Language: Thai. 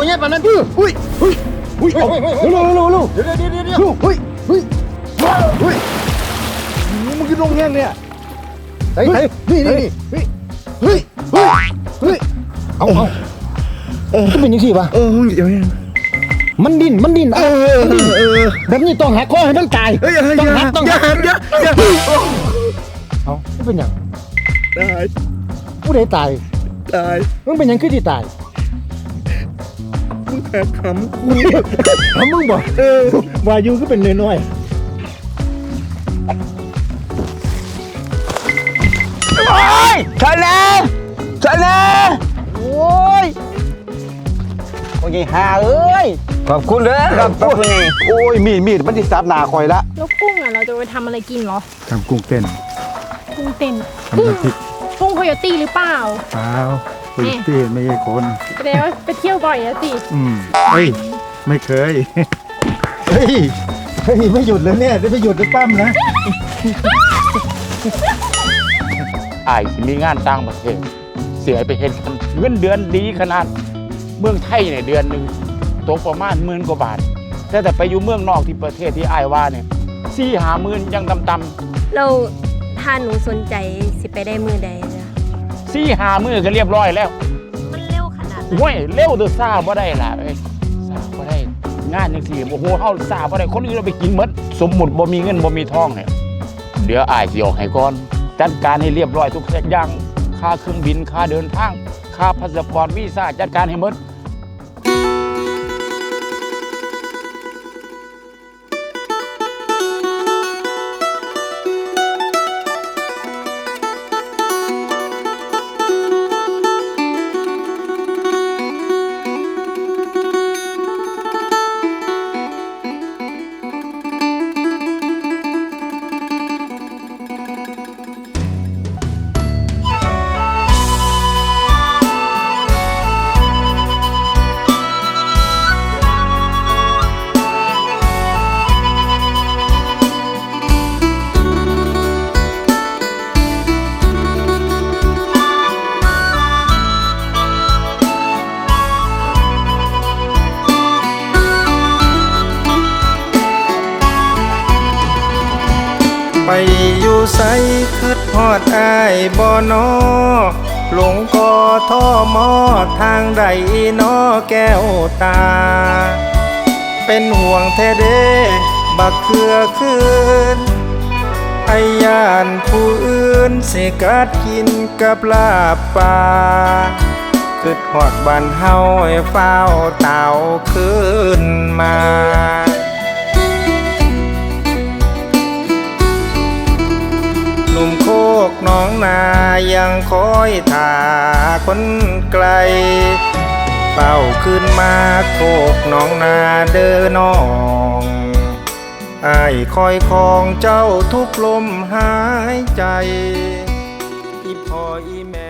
ตัวใหญ่ปานนั้นอุ้ยอุ้ยอุ้ยเอาเร็วเร็วเร็วเดี๋ยวเดี๋ยวเดี๋ยวเดี๋ยวเร็วเฮ้ยเฮ้ยเฮ้ยมึงกินลงแห้งเนี่ยเฮ้ยเฮ้ยนี่นี่นี่เฮ้ยเฮ้ยเฮ้ยเอาเอาเออก็เป็นยังสี่ปะเออเดี๋ยวเนี่ยมันดิ้นมันดิ้นเออเออเออแบบนี้ต้องหักคอให้มันตายเฮ้ยอย่าต้องหักต้องอย่าหักอย่าอย่าเอามันเป็นหยังตายผู้ใดตายตายมันเป็นหยังคือที่ตายมึง แอบขำกูทำมึงบอกเออวายุก็เป็นน้อยโอ้ยชนะชนะโอ้ยโอ้ยหาเอ้ยขอบคุณเด้อครับขอบคุณไงโอ้ยมีดมีดมันที่ซับหนาคอยละแล้วกุ้งอะเราจะไปทำอะไรกินเหรอทำกุ้งเต้นกุ้งเต้นทำน้ำพริก กุ้งโคโยตี้หรือเปล่าเปล่าคุยตีไม่ใช่คนแสดงว่าไปเที่ยวบ่อยอะสิอืมเฮ้ยไม่เคยเฮ้ยเฮ้ยไม่หยุดเลยเนี่ยจะไม่หยุดจะปั้มนะอายสิมีงานต่างประเทศเสียไปเห็นกันเงินเดือนดีขนาดเมืองไทยเนี่ยเดือนหนึ่งตกประมาณหมื่นกว่าบาท แต่แต่ไปอยู่เมืองนอกที่ประเทศที่อายว่าเนี่ยสี่หาหมื่นยังต่ำเรา ถ้าหนูสนใจสิไปได้มือใดจ้ะๆสี่หามือก็เรียบร้อยแล้วมันเร็วขนาดนั้นห้วยเร็วเดือซาบ่ได้ล่ะเอ้ยซาบ่ได้ งานจังซี่โอ้โหเฮาซาบ่ได้คนอื่นเอาไปกินหมดสมมุติบ่มีเงินบ่มีทองเนี่ยเดี๋ยวอ้ายสิออกให้ก่อนจัดการให้เรียบร้อยทุกอย่างค่าเครื่องบินค่าเดินทางค่าพาสปอร์ตวีซ่าจัดการให้หมด ไปอยู่ไสคืดฮอดอายบ่นอหลงกอท่อมอทางใดนอแก้วตา เป็นห่วงแท้เด้บักเคือคืนไอยานผู้อื่นสกัดกินกับลาบปลาคืดฮอดบ้านเฮาให้เฝ้าเต่าคืนมา กหน้องนายังคอยท่าคนไกล เป้าขึ้นมาโคกน้องนาเดินน้องไอ้คอยคองเจ้าทุกลมหายใจ อีพ่ออีแม่